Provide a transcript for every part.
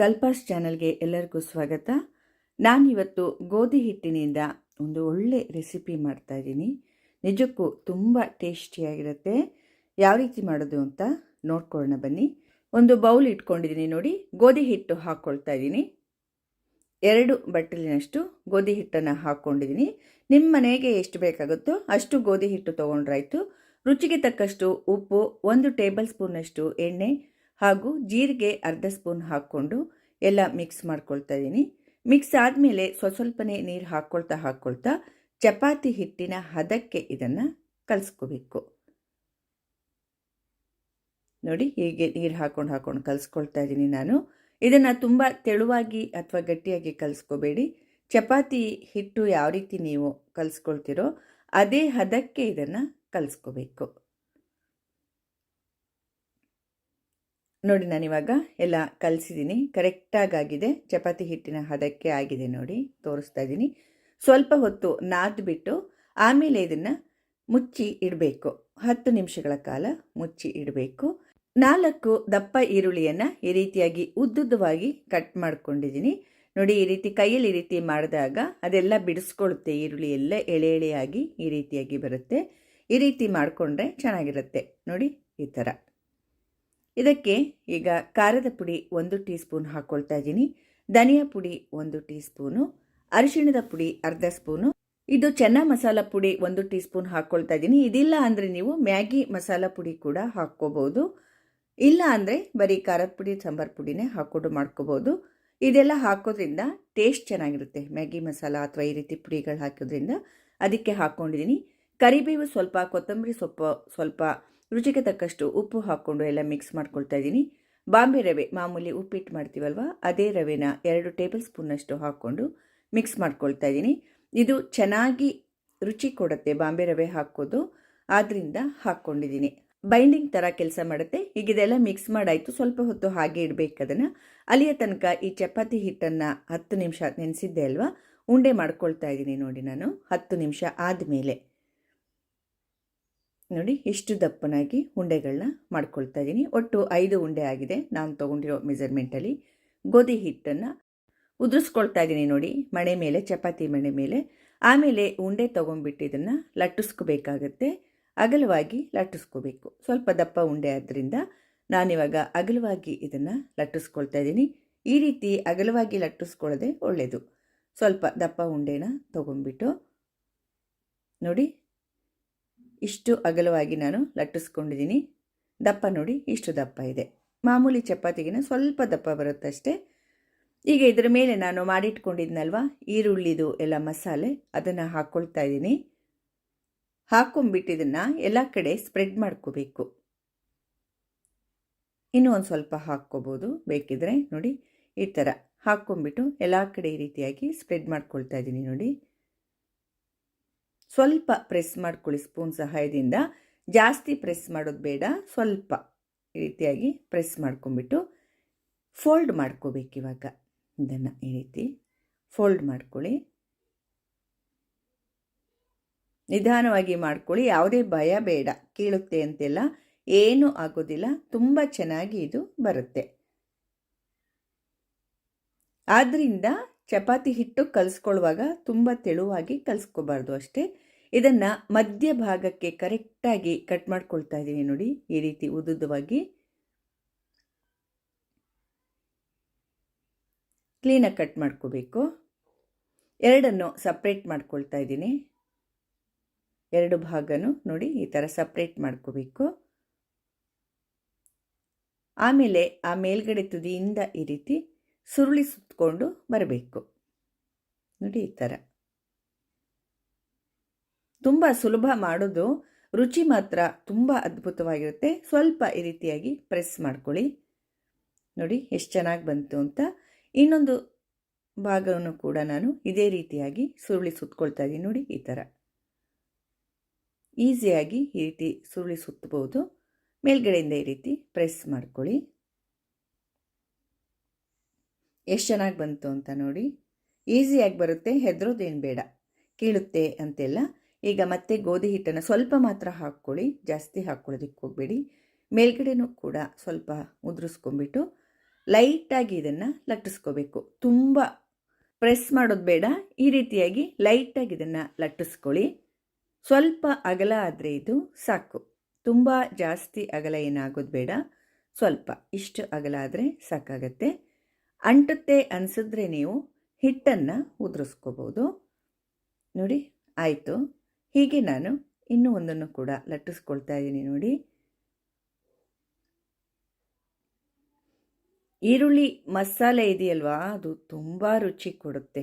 ಕಲ್ಪಾಸ್ ಚಾನಲ್ಗೆ ಎಲ್ಲರಿಗೂ ಸ್ವಾಗತ. ನಾನಿವತ್ತು ಗೋಧಿ ಹಿಟ್ಟಿನಿಂದ ಒಂದು ಒಳ್ಳೆ ರೆಸಿಪಿ ಮಾಡ್ತಾ ಇದ್ದೀನಿ. ನಿಜಕ್ಕೂ ತುಂಬ ಟೇಸ್ಟಿಯಾಗಿರುತ್ತೆ. ಯಾವ ರೀತಿ ಮಾಡೋದು ಅಂತ ನೋಡ್ಕೊಳ್ಳೋಣ ಬನ್ನಿ. ಒಂದು ಬೌಲ್ ಇಟ್ಕೊಂಡಿದ್ದೀನಿ ನೋಡಿ, ಗೋಧಿ ಹಿಟ್ಟು ಹಾಕ್ಕೊಳ್ತಾ ಇದ್ದೀನಿ. ಎರಡು ಬಟ್ಟಲಿನಷ್ಟು ಗೋಧಿ ಹಿಟ್ಟನ್ನು ಹಾಕ್ಕೊಂಡಿದ್ದೀನಿ ನಿಮ್ಮ ಮನೆಗೆ ಎಷ್ಟು ಬೇಕಾಗುತ್ತೋ ಅಷ್ಟು ಗೋಧಿ ಹಿಟ್ಟು ತೊಗೊಂಡ್ರಾಯ್ತು. ರುಚಿಗೆ ತಕ್ಕಷ್ಟು ಉಪ್ಪು, ಒಂದು ಟೇಬಲ್ ಸ್ಪೂನಷ್ಟು ಎಣ್ಣೆ ಹಾಗೂ ಜೀರಿಗೆ ಅರ್ಧ ಸ್ಪೂನ್ ಹಾಕ್ಕೊಂಡು ಎಲ್ಲ ಮಿಕ್ಸ್ ಮಾಡ್ಕೊಳ್ತಾ ಇದ್ದೀನಿ ಮಿಕ್ಸ್ ಆದಮೇಲೆ ಸ್ವಲ್ಪ ಸ್ವಲ್ಪನೇ ನೀರು ಹಾಕ್ಕೊಳ್ತಾ ಹಾಕ್ಕೊಳ್ತಾ ಚಪಾತಿ ಹಿಟ್ಟಿನ ಹದಕ್ಕೆ ಇದನ್ನು ಕಲಿಸ್ಕೋಬೇಕು. ನೋಡಿ ಹೀಗೆ ನೀರು ಹಾಕ್ಕೊಂಡು ಹಾಕ್ಕೊಂಡು ಕಲಿಸ್ಕೊಳ್ತಾ ಇದ್ದೀನಿ ನಾನು. ಇದನ್ನು ತುಂಬ ತೆಳುವಾಗಿ ಅಥವಾ ಗಟ್ಟಿಯಾಗಿ ಕಲಿಸ್ಕೋಬೇಡಿ. ಚಪಾತಿ ಹಿಟ್ಟು ಯಾವ ರೀತಿ ನೀವು ಕಲಿಸ್ಕೊಳ್ತೀರೋ ಅದೇ ಹದಕ್ಕೆ ಇದನ್ನು ಕಲಿಸ್ಕೋಬೇಕು. ನೋಡಿ, ನಾನಿವಾಗ ಎಲ್ಲ ಕಲಿಸಿದ್ದೀನಿ. ಕರೆಕ್ಟಾಗಾಗಿದೆ. ಚಪಾತಿ ಹಿಟ್ಟಿನ ಹದಕ್ಕೆ ಆಗಿದೆ ನೋಡಿ. ತೋರಿಸ್ತಾ ಇದ್ದೀನಿ. ಸ್ವಲ್ಪ ಹೊತ್ತು ನಾದ್ಬಿಟ್ಟು ಆಮೇಲೆ ಇದನ್ನು ಮುಚ್ಚಿ ಇಡಬೇಕು. ಹತ್ತು ನಿಮಿಷಗಳ ಕಾಲ ಮುಚ್ಚಿ ಇಡಬೇಕು. ನಾಲ್ಕು ದಪ್ಪ ಈರುಳ್ಳಿಯನ್ನು ಈ ರೀತಿಯಾಗಿ ಉದ್ದುದ್ದವಾಗಿ ಕಟ್ ಮಾಡ್ಕೊಂಡಿದ್ದೀನಿ. ನೋಡಿ, ಈ ರೀತಿ ಕೈಯಲ್ಲಿ ಈ ರೀತಿ ಮಾಡಿದಾಗ ಅದೆಲ್ಲ ಬಿಡಿಸ್ಕೊಳುತ್ತೆ. ಈರುಳ್ಳಿ ಎಲ್ಲ ಎಳೆ ಎಳೆಯಾಗಿ ಈ ರೀತಿಯಾಗಿ ಬರುತ್ತೆ. ಈ ರೀತಿ ಮಾಡಿಕೊಂಡ್ರೆ ಚೆನ್ನಾಗಿರುತ್ತೆ. ನೋಡಿ, ಈ ಥರ. ಇದಕ್ಕೆ ಈಗ ಖಾರದ ಪುಡಿ ಒಂದು ಟೀ ಸ್ಪೂನ್ ಹಾಕ್ಕೊಳ್ತಾ ಇದ್ದೀನಿ. ಧನಿಯಾ ಪುಡಿ ಒಂದು ಟೀ ಸ್ಪೂನು ಅರಿಶಿಣದ ಪುಡಿ ಅರ್ಧ ಸ್ಪೂನು. ಇದು ಚೆನ್ನ ಮಸಾಲ ಪುಡಿ ಒಂದು ಟೀ ಸ್ಪೂನ್ ಹಾಕ್ಕೊಳ್ತಾ ಇದ್ದೀನಿ. ಇದಿಲ್ಲ ಅಂದರೆ ನೀವು ಮ್ಯಾಗಿ ಮಸಾಲ ಪುಡಿ ಕೂಡ ಹಾಕ್ಕೋಬೋದು ಇಲ್ಲ ಅಂದರೆ ಬರೀ ಖಾರದ ಪುಡಿ, ಸಾಂಬಾರು ಪುಡಿನೇ ಹಾಕ್ಕೊಂಡು ಮಾಡ್ಕೋಬೋದು ಇದೆಲ್ಲ ಹಾಕೋದ್ರಿಂದ ಟೇಸ್ಟ್ ಚೆನ್ನಾಗಿರುತ್ತೆ. ಮ್ಯಾಗಿ ಮಸಾಲ ಅಥವಾ ಈ ರೀತಿ ಪುಡಿಗಳು ಹಾಕೋದ್ರಿಂದ. ಅದಕ್ಕೆ ಹಾಕ್ಕೊಂಡಿದ್ದೀನಿ ಕರಿಬೇವು ಸ್ವಲ್ಪ, ಕೊತ್ತಂಬರಿ ಸೊಪ್ಪು ಸ್ವಲ್ಪ ರುಚಿಗೆ ತಕ್ಕಷ್ಟು ಉಪ್ಪು ಹಾಕ್ಕೊಂಡು ಎಲ್ಲ ಮಿಕ್ಸ್ ಮಾಡ್ಕೊಳ್ತಾ ಇದ್ದೀನಿ. ಬಾಂಬೆ ರವೆ ಮಾಮೂಲಿ ಉಪ್ಪಿಟ್ಟು ಮಾಡ್ತೀವಲ್ವ? ಅದೇ ರವೆನ ಎರಡು ಟೇಬಲ್ ಸ್ಪೂನಷ್ಟು ಹಾಕ್ಕೊಂಡು ಮಿಕ್ಸ್ ಮಾಡ್ಕೊಳ್ತಾ ಇದ್ದೀನಿ. ಇದು ಚೆನ್ನಾಗಿ ರುಚಿ ಕೊಡುತ್ತೆ ಬಾಂಬೆ ರವೆ ಹಾಕೋದು. ಆದ್ದರಿಂದ ಹಾಕ್ಕೊಂಡಿದ್ದೀನಿ. ಬೈಂಡಿಂಗ್ ಥರ ಕೆಲಸ ಮಾಡುತ್ತೆ. ಈಗ ಇದೆಲ್ಲ ಮಿಕ್ಸ್ ಮಾಡಾಯಿತು. ಸ್ವಲ್ಪ ಹೊತ್ತು ಹಾಗೆ ಇಡಬೇಕು ಅದನ್ನು. ಅಲ್ಲಿಯ ತನಕ ಈ ಚಪಾತಿ ಹಿಟ್ಟನ್ನು ಹತ್ತು ನಿಮಿಷ ನೆನೆಸಿದ್ದೆ ಅಲ್ವಾ? ಉಂಡೆ ಮಾಡ್ಕೊಳ್ತಾ ಇದ್ದೀನಿ ನೋಡಿ ನಾನು. ಹತ್ತು ನಿಮಿಷ ಆದಮೇಲೆ. ನೋಡಿ, ಇಷ್ಟು ದಪ್ಪನಾಗಿ ಉಂಡೆಗಳನ್ನ ಮಾಡ್ಕೊಳ್ತಾ ಇದ್ದೀನಿ ಒಟ್ಟು ಐದು ಉಂಡೆ ಆಗಿದೆ. ನಾನು ತೊಗೊಂಡಿರೋ ಮೆಜರ್ಮೆಂಟಲ್ಲಿ ಗೋಧಿ ಹಿಟ್ಟನ್ನು ಉದುರಿಸ್ಕೊಳ್ತಾ ಇದ್ದೀನಿ ನೋಡಿ, ಮಣೆ ಮೇಲೆ, ಚಪಾತಿ ಮಣೆ ಮೇಲೆ. ಆಮೇಲೆ ಉಂಡೆ ತೊಗೊಂಡ್ಬಿಟ್ಟು ಇದನ್ನು ಲಟ್ಟಿಸ್ಕೋಬೇಕಾಗತ್ತೆ. ಅಗಲವಾಗಿ ಲಟ್ಟಿಸ್ಕೋಬೇಕು. ಸ್ವಲ್ಪ ದಪ್ಪ ಉಂಡೆ ಆದ್ದರಿಂದ ನಾನಿವಾಗ ಅಗಲವಾಗಿ ಇದನ್ನು ಲಟ್ಟಿಸ್ಕೊಳ್ತಾ ಇದ್ದೀನಿ ಈ ರೀತಿ ಅಗಲವಾಗಿ ಲಟ್ಟಿಸ್ಕೊಳ್ಳೋದೆ ಒಳ್ಳೆಯದು ಸ್ವಲ್ಪ ದಪ್ಪ ಉಂಡೆನ ತೊಗೊಂಡ್ಬಿಟ್ಟು ನೋಡಿ ಇಷ್ಟು ಅಗಲವಾಗಿ ನಾನು ಲಟ್ಟಿಸ್ಕೊಂಡಿದ್ದೀನಿ. ದಪ್ಪ ನೋಡಿ, ಇಷ್ಟು ದಪ್ಪ ಇದೆ. ಮಾಮೂಲಿ ಚಪಾತಿಗಿನ ಸ್ವಲ್ಪ ದಪ್ಪ ಬರುತ್ತಷ್ಟೇ. ಈಗ ಇದರ ಮೇಲೆ ನಾನು ಮಾಡಿಟ್ಕೊಂಡಿದ್ನಲ್ವ? ಈರುಳ್ಳಿದು ಎಲ್ಲ ಮಸಾಲೆ, ಅದನ್ನು ಹಾಕ್ಕೊಳ್ತಾ ಇದ್ದೀನಿ. ಹಾಕೊಂಬಿಟ್ಟಿದ್ದನ್ನು ಎಲ್ಲ ಕಡೆ ಸ್ಪ್ರೆಡ್ ಮಾಡ್ಕೋಬೇಕು. ಇನ್ನೂ ಒಂದು ಸ್ವಲ್ಪ ಹಾಕ್ಕೋಬೋದು. ಬೇಕಿದ್ರೆ ನೋಡಿ, ಈ ಥರ ಹಾಕ್ಕೊಂಬಿಟ್ಟು ಎಲ್ಲ ಕಡೆ ಈ ರೀತಿಯಾಗಿ ಸ್ಪ್ರೆಡ್ ಮಾಡ್ಕೊಳ್ತಾ ಇದ್ದೀನಿ ನೋಡಿ. ಸ್ವಲ್ಪ ಪ್ರೆಸ್ ಮಾಡ್ಕೊಳ್ಳಿ ಸ್ಪೂನ್ ಸಹಾಯದಿಂದ. ಜಾಸ್ತಿ ಪ್ರೆಸ್ ಮಾಡೋದು ಬೇಡ, ಸ್ವಲ್ಪ ಈ ರೀತಿಯಾಗಿ ಪ್ರೆಸ್ ಮಾಡ್ಕೊಂಬಿಟ್ಟು ಫೋಲ್ಡ್ ಮಾಡ್ಕೋಬೇಕು ಇವಾಗ. ಇದನ್ನು ಈ ರೀತಿ ಫೋಲ್ಡ್ ಮಾಡ್ಕೊಳ್ಳಿ. ನಿಧಾನವಾಗಿ ಮಾಡ್ಕೊಳ್ಳಿ, ಯಾವುದೇ ಭಯ ಬೇಡ, ಕೀಳುತ್ತೆ ಅಂತೆಲ್ಲ ಏನೂ ಆಗೋದಿಲ್ಲ, ತುಂಬ ಚೆನ್ನಾಗಿ ಇದು ಬರುತ್ತೆ. ಆದ್ದರಿಂದ ಚಪಾತಿ ಹಿಟ್ಟು ಕಲಿಸ್ಕೊಳ್ಳುವಾಗ ತುಂಬ ತೆಳುವಾಗಿ ಕಲಿಸ್ಕೋಬಾರ್ದು ಅಷ್ಟೇ. ಇದನ್ನು ಮಧ್ಯ ಭಾಗಕ್ಕೆ ಕರೆಕ್ಟಾಗಿ ಕಟ್ ಮಾಡ್ಕೊಳ್ತಾ ಇದ್ದೀನಿ ನೋಡಿ, ಈ ರೀತಿ ಉದ್ದುದ್ದವಾಗಿ ಕ್ಲೀನಾಗಿ ಕಟ್ ಮಾಡ್ಕೋಬೇಕು. ಎರಡನ್ನು ಸಪ್ರೇಟ್ ಮಾಡ್ಕೊಳ್ತಾ ಇದ್ದೀನಿ. ಎರಡು ಭಾಗನೂ ನೋಡಿ ಈ ಥರ ಸಪ್ರೇಟ್ ಮಾಡ್ಕೋಬೇಕು. ಆಮೇಲೆ ಆ ಮೇಲ್ಗಡೆ ತುದಿಯಿಂದ ಈ ರೀತಿ ಸುರುಳಿ ಸುತ್ತಕೊಂಡು ಬರಬೇಕು. ನೋಡಿ ಈ ಥರ. ತುಂಬ ಸುಲಭ ಮಾಡೋದು, ರುಚಿ ಮಾತ್ರ ತುಂಬ ಅದ್ಭುತವಾಗಿರುತ್ತೆ. ಸ್ವಲ್ಪ ಈ ರೀತಿಯಾಗಿ ಪ್ರೆಸ್ ಮಾಡ್ಕೊಳ್ಳಿ. ನೋಡಿ ಎಷ್ಟು ಚೆನ್ನಾಗಿ ಬಂತು ಅಂತ. ಇನ್ನೊಂದು ಭಾಗವನ್ನು ಕೂಡ ನಾನು ಇದೇ ರೀತಿಯಾಗಿ ಸುರುಳಿ ಸುತ್ತಕೊಳ್ತಾ ಇದ್ದೀನಿ. ನೋಡಿ ಈ ಥರ. ಈಸಿಯಾಗಿ ಈ ರೀತಿ ಸುರುಳಿ ಸುತ್ತಬಹುದು. ಮೇಲ್ಗಡೆಯಿಂದ ಈ ರೀತಿ ಪ್ರೆಸ್ ಮಾಡ್ಕೊಳ್ಳಿ. ಎಷ್ಟು ಚೆನ್ನಾಗಿ ಬಂತು ಅಂತ ನೋಡಿ. ಈಸಿಯಾಗಿ ಬರುತ್ತೆ ಹೆದರೋದೇನು ಬೇಡ. ಕೀಳುತ್ತೆ ಅಂತೆಲ್ಲ. ಈಗ ಮತ್ತೆ ಗೋಧಿ ಹಿಟ್ಟನ್ನು ಸ್ವಲ್ಪ ಮಾತ್ರ ಹಾಕ್ಕೊಳ್ಳಿ, ಜಾಸ್ತಿ ಹಾಕ್ಕೊಳ್ಳೋದಕ್ಕೆ ಹೋಗಬೇಡಿ. ಮೇಲ್ಗಡೆನೂ ಕೂಡ ಸ್ವಲ್ಪ ಉದುರಿಸ್ಕೊಂಬಿಟ್ಟು ಲೈಟಾಗಿ ಇದನ್ನು ಲಟ್ಟಿಸ್ಕೋಬೇಕು. ತುಂಬ ಪ್ರೆಸ್ ಮಾಡೋದು ಬೇಡ, ಈ ರೀತಿಯಾಗಿ ಲೈಟಾಗಿ ಇದನ್ನು ಲಟ್ಟಿಸ್ಕೊಳ್ಳಿ. ಸ್ವಲ್ಪ ಅಗಲ ಆದರೆ ಇದು ಸಾಕು. ತುಂಬ ಜಾಸ್ತಿ ಅಗಲ ಏನಾಗೋದು ಬೇಡ. ಸ್ವಲ್ಪ ಇಷ್ಟು ಅಗಲ ಆದರೆ ಸಾಕಾಗತ್ತೆ. ಅಂಟುತ್ತೆ ಅನಿಸಿದ್ರೆ ನೀವು ಹಿಟ್ಟನ್ನು ಉದುರಿಸ್ಕೋಬೋದು. ನೋಡಿ, ಆಯಿತು. ಹೀಗೆ ನಾನು ಇನ್ನೂ ಒಂದನ್ನು ಕೂಡ ಲಟ್ಟಿಸ್ಕೊಳ್ತಾ ಇದ್ದೀನಿ ನೋಡಿ. ಈರುಳ್ಳಿ ಮಸಾಲೆ ಇದೆಯಲ್ವಾ? ಅದು ತುಂಬ ರುಚಿ ಕೊಡುತ್ತೆ.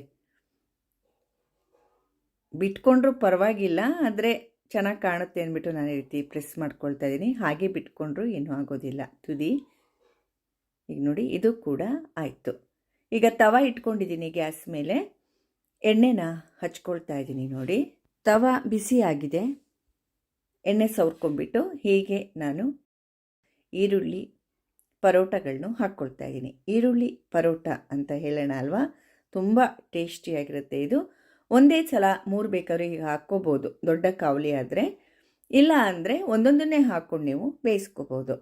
ಬಿಟ್ಕೊಂಡ್ರೂ ಪರವಾಗಿಲ್ಲ, ಆದರೆ ಚೆನ್ನಾಗಿ ಕಾಣುತ್ತೆ ಅಂದ್ಬಿಟ್ಟು ನಾನು ಈ ರೀತಿ ಪ್ರೆಸ್ ಮಾಡ್ಕೊಳ್ತಾ ಇದ್ದೀನಿ. ಹಾಗೆ ಬಿಟ್ಕೊಂಡ್ರೂ ಏನೂ ಆಗೋದಿಲ್ಲ. ತುದಿ. ಈಗ ನೋಡಿ, ಇದು ಕೂಡ ಆಯಿತು. ಈಗ ತವ ಇಟ್ಕೊಂಡಿದ್ದೀನಿ ಗ್ಯಾಸ್ ಮೇಲೆ. ಎಣ್ಣೆನ ಹಚ್ಕೊಳ್ತಾ ಇದ್ದೀನಿ ನೋಡಿ. ತವ ಬಿಸಿ ಆಗಿದೆ. ಎಣ್ಣೆ ಸವರ್ಕೊಂಡ್ಬಿಟ್ಟು ಹೀಗೆ ನಾನು ಈರುಳ್ಳಿ ಪರೋಟಗಳನ್ನು ಹಾಕ್ಕೊಳ್ತಾ ಇದ್ದೀನಿ ಈರುಳ್ಳಿ ಪರೋಟ ಅಂತ ಹೇಳೋಣ ಅಲ್ವಾ? ತುಂಬ ಟೇಸ್ಟಿಯಾಗಿರುತ್ತೆ ಇದು. ಒಂದೇ ಸಲ ಮೂರು ಬೇಕಾದ್ರೂ ಈಗ ಹಾಕ್ಕೋಬೋದು. ದೊಡ್ಡ ಕಾವಲಿ ಆದರೆ. ಇಲ್ಲ ಅಂದರೆ ಒಂದೊಂದನ್ನೇ ಹಾಕ್ಕೊಂಡು ನೀವು ಬೇಯಿಸ್ಕೋಬೋದು.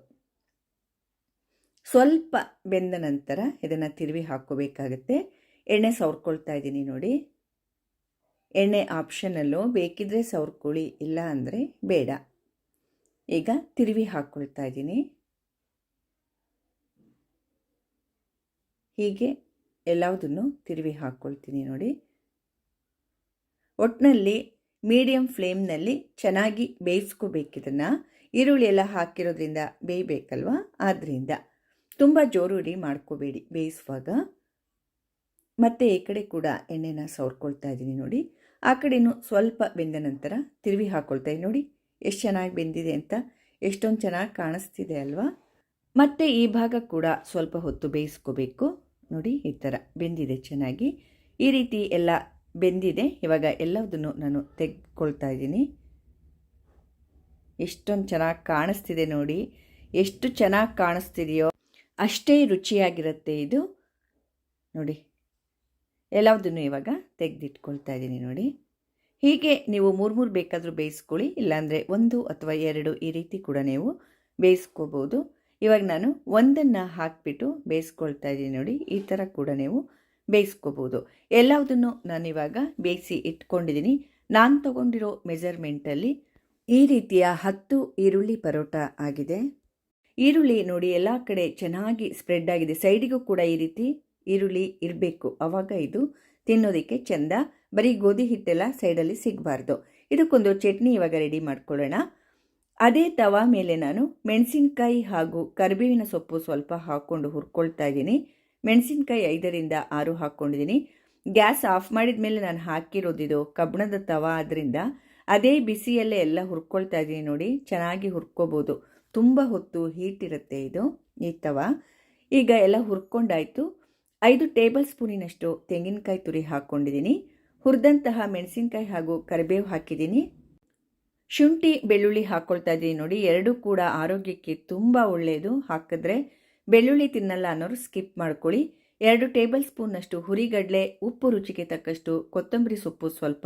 ಸ್ವಲ್ಪ ಬೆಂದ ನಂತರ ಇದನ್ನು ತಿರುವಿ ಹಾಕೋಬೇಕಾಗುತ್ತೆ ಎಣ್ಣೆ ಸವರ್ಕೊಳ್ತಾ ಇದ್ದೀನಿ ನೋಡಿ. ಎಣ್ಣೆ ಆಪ್ಷನಲ್ಲು ಬೇಕಿದ್ರೆ ಸವರ್ಕೊಳ್ಳಿ, ಇಲ್ಲ ಅಂದರೆ ಬೇಡ. ಈಗ ತಿರುವಿ ಹಾಕ್ಕೊಳ್ತಾ ಇದ್ದೀನಿ. ಹೀಗೆ ಎಲ್ಲವುದನ್ನು ತಿರುವಿ ಹಾಕ್ಕೊಳ್ತೀನಿ ನೋಡಿ. ಒಟ್ಟಿನಲ್ಲಿ ಮೀಡಿಯಮ್ ಫ್ಲೇಮ್ನಲ್ಲಿ ಚೆನ್ನಾಗಿ ಬೇಯಿಸ್ಕೋಬೇಕಿದನ್ನು ಈರುಳ್ಳಿ ಎಲ್ಲ ಹಾಕಿರೋದ್ರಿಂದ ಬೇಯಬೇಕಲ್ವಾ? ಆದ್ದರಿಂದ ತುಂಬ ಜೋರೂರಿ ಮಾಡ್ಕೋಬೇಡಿ, ಬೇಯಿಸುವಾಗ. ಮತ್ತು ಈ ಕಡೆ ಕೂಡ ಎಣ್ಣೆನ ಸವರ್ಕೊಳ್ತಾ ಇದ್ದೀನಿ ನೋಡಿ. ಆ ಕಡೆಯೂ ಸ್ವಲ್ಪ ಬೆಂದ ನಂತರ ತಿರುವಿ ಹಾಕ್ಕೊಳ್ತಾ ಇದ್ದೀನಿ ನೋಡಿ. ಎಷ್ಟು ಚೆನ್ನಾಗಿ ಬೆಂದಿದೆ ಅಂತ. ಎಷ್ಟೊಂದು ಚೆನ್ನಾಗಿ ಕಾಣಿಸ್ತಿದೆ ಅಲ್ವಾ? ಮತ್ತು ಈ ಭಾಗ ಕೂಡ ಸ್ವಲ್ಪ ಹೊತ್ತು ಬೇಯಿಸ್ಕೋಬೇಕು. ನೋಡಿ, ಈ ಥರ ಬೆಂದಿದೆ ಚೆನ್ನಾಗಿ. ಈ ರೀತಿ ಎಲ್ಲ ಬೆಂದಿದೆ. ಇವಾಗ ಎಲ್ಲದನ್ನು ನಾನು ತೆಗೆದುಕೊಳ್ತಾ ಇದ್ದೀನಿ. ಎಷ್ಟೊಂದು ಚೆನ್ನಾಗಿ ಕಾಣಿಸ್ತಿದೆ ನೋಡಿ. ಎಷ್ಟು ಚೆನ್ನಾಗಿ ಕಾಣಿಸ್ತಿದೆಯೋ ಅಷ್ಟೇ ರುಚಿಯಾಗಿರುತ್ತೆ ಇದು. ನೋಡಿ ಎಲ್ಲದನ್ನು ಇವಾಗ ತೆಗೆದಿಟ್ಕೊಳ್ತಾ ಇದ್ದೀನಿ ನೋಡಿ. ಹೀಗೆ ನೀವು ಮೂರು ಮೂರು ಬೇಕಾದರೂ ಬೇಯಿಸ್ಕೊಳ್ಳಿ, ಇಲ್ಲಾಂದರೆ ಒಂದು ಅಥವಾ ಎರಡು ಈ ರೀತಿ ಕೂಡ ನೀವು ಬೇಯಿಸ್ಕೋಬೋದು. ಇವಾಗ ನಾನು ಒಂದನ್ನು ಹಾಕಿಬಿಟ್ಟು ಬೇಯಿಸ್ಕೊಳ್ತಾ ಇದ್ದೀನಿ ನೋಡಿ, ಈ ಥರ ಕೂಡ ನೀವು ಬೇಯಿಸ್ಕೋಬೋದು. ನಾನು ಇವಾಗ ಬೇಯಿಸಿ ಇಟ್ಕೊಂಡಿದ್ದೀನಿ. ನಾನು ತಗೊಂಡಿರೋ ಮೆಜರ್ಮೆಂಟಲ್ಲಿ ಈ ರೀತಿಯ ಹತ್ತು ಈರುಳ್ಳಿ ಪರೋಟ ಆಗಿದೆ. ಈರುಳ್ಳಿ ನೋಡಿ ಎಲ್ಲ ಕಡೆ ಚೆನ್ನಾಗಿ ಸ್ಪ್ರೆಡ್ ಆಗಿದೆ. ಸೈಡಿಗೂ ಕೂಡ ಈ ರೀತಿ ಈರುಳ್ಳಿ ಇರಬೇಕು. ಆವಾಗ ಇದು ತಿನ್ನೋದಕ್ಕೆ ಚೆಂದ. ಬರೀ ಗೋಧಿ ಹಿಟ್ಟೆಲ್ಲ ಸೈಡಲ್ಲಿ ಸಿಗಬಾರ್ದು. ಇದಕ್ಕೊಂದು ಚಟ್ನಿ ಇವಾಗ ರೆಡಿ ಮಾಡ್ಕೊಳ್ಳೋಣ. ಅದೇ ತವಾ ಮೇಲೆ ನಾನು ಮೆಣಸಿನಕಾಯಿ ಹಾಗೂ ಕರಿಬೇವಿನ ಸೊಪ್ಪು ಸ್ವಲ್ಪ ಹಾಕ್ಕೊಂಡು ಹುರ್ಕೊಳ್ತಾ ಇದ್ದೀನಿ. ಮೆಣಸಿನಕಾಯಿ ಐದರಿಂದ ಆರು ಹಾಕ್ಕೊಂಡಿದ್ದೀನಿ. ಗ್ಯಾಸ್ ಆಫ್ ಮಾಡಿದ ಮೇಲೆ ನಾನು ಹಾಕಿರೋದಿದು ಕಬ್ಬಣದ ತವ. ಆದ್ದರಿಂದ ಅದೇ ಬಿಸಿಯಲ್ಲೇ ಎಲ್ಲ ಹುರ್ಕೊಳ್ತಾ ಇದ್ದೀನಿ ನೋಡಿ. ಚೆನ್ನಾಗಿ ಹುರ್ಕೋಬೋದು. ತುಂಬ ಹೊತ್ತು ಹೀಟ್ ಇರುತ್ತೆ ಇದು, ಈ ತವ. ಈಗ ಎಲ್ಲ ಹುರ್ಕೊಂಡಾಯಿತು. ಐದು ಟೇಬಲ್ ಸ್ಪೂನಿನಷ್ಟು ತೆಂಗಿನಕಾಯಿ ತುರಿ ಹಾಕ್ಕೊಂಡಿದ್ದೀನಿ ಹುರಿದಂತಹ ಮೆಣಸಿನಕಾಯಿ ಹಾಗೂ ಕರಿಬೇವು ಹಾಕಿದ್ದೀನಿ. ಶುಂಠಿ, ಬೆಳ್ಳುಳ್ಳಿ ಹಾಕ್ಕೊಳ್ತಾ ಇದ್ದೀನಿ ನೋಡಿ. ಎರಡೂ ಕೂಡ ಆರೋಗ್ಯಕ್ಕೆ ತುಂಬ ಒಳ್ಳೆಯದು ಹಾಕಿದ್ರೆ ಬೆಳ್ಳುಳ್ಳಿ ತಿನ್ನಲ್ಲ ಅನ್ನೋರು ಸ್ಕಿಪ್ ಮಾಡ್ಕೊಳ್ಳಿ. ಎರಡು ಟೇಬಲ್ ಸ್ಪೂನ್ನಷ್ಟು ಹುರಿಗಡಲೆ, ಉಪ್ಪು ರುಚಿಗೆ ತಕ್ಕಷ್ಟು ಕೊತ್ತಂಬರಿ ಸೊಪ್ಪು ಸ್ವಲ್ಪ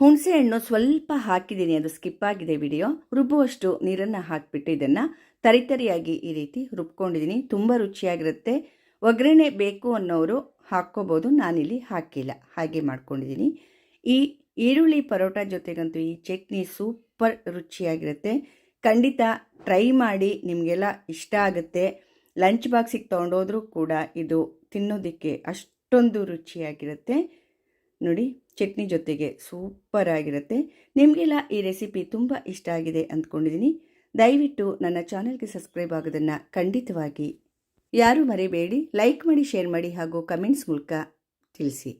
ಹುಣಸೆ ಹಣ್ಣು ಸ್ವಲ್ಪ ಹಾಕಿದ್ದೀನಿ, ಅದು ಸ್ಕಿಪ್ ಆಗಿದೆ ವಿಡಿಯೋ. ರುಬ್ಬುವಷ್ಟು ನೀರನ್ನು ಹಾಕಿಬಿಟ್ಟು ಇದನ್ನು ತರಿತರಿಯಾಗಿ ಈ ರೀತಿ ರುಬ್ಕೊಂಡಿದ್ದೀನಿ. ತುಂಬ ರುಚಿಯಾಗಿರುತ್ತೆ. ಒಗ್ಗರಣೆ ಬೇಕು ಅನ್ನೋರು ಹಾಕ್ಕೋಬೋದು, ನಾನಿಲ್ಲಿ ಹಾಕಿಲ್ಲ. ಹಾಗೆ ಮಾಡ್ಕೊಂಡಿದ್ದೀನಿ. ಈ ಈರುಳ್ಳಿ ಪರೋಟ ಜೊತೆಗಂತೂ ಈ ಚಟ್ನಿ ಸೂಪರ್ ರುಚಿಯಾಗಿರುತ್ತೆ. ಖಂಡಿತ ಟ್ರೈ ಮಾಡಿ, ನಿಮಗೆಲ್ಲ ಇಷ್ಟ ಆಗುತ್ತೆ. ಲಂಚ್ ಬಾಕ್ಸಿಗೆ ತೊಗೊಂಡೋದ್ರೂ ಕೂಡ ಇದು ತಿನ್ನೋದಕ್ಕೆ ಅಷ್ಟೊಂದು ರುಚಿಯಾಗಿರುತ್ತೆ. ನೋಡಿ, ಚಟ್ನಿ ಜೊತೆಗೆ ಸೂಪರ್ ಆಗಿರುತ್ತೆ. ನಿಮಗೆಲ್ಲ ಈ ರೆಸಿಪಿ ತುಂಬ ಇಷ್ಟ ಆಗಿದೆ ಅಂದ್ಕೊಂಡಿದ್ದೀನಿ ದಯವಿಟ್ಟು ನನ್ನ ಚಾನಲ್ಗೆ ಸಬ್ಸ್ಕ್ರೈಬ್ ಆಗೋದನ್ನು ಖಂಡಿತವಾಗಿ ಯಾರೂ ಮರಿಬೇಡಿ. ಲೈಕ್ ಮಾಡಿ, ಶೇರ್ ಮಾಡಿ ಹಾಗೂ ಕಮೆಂಟ್ಸ್ ಮೂಲಕ ತಿಳಿಸಿ.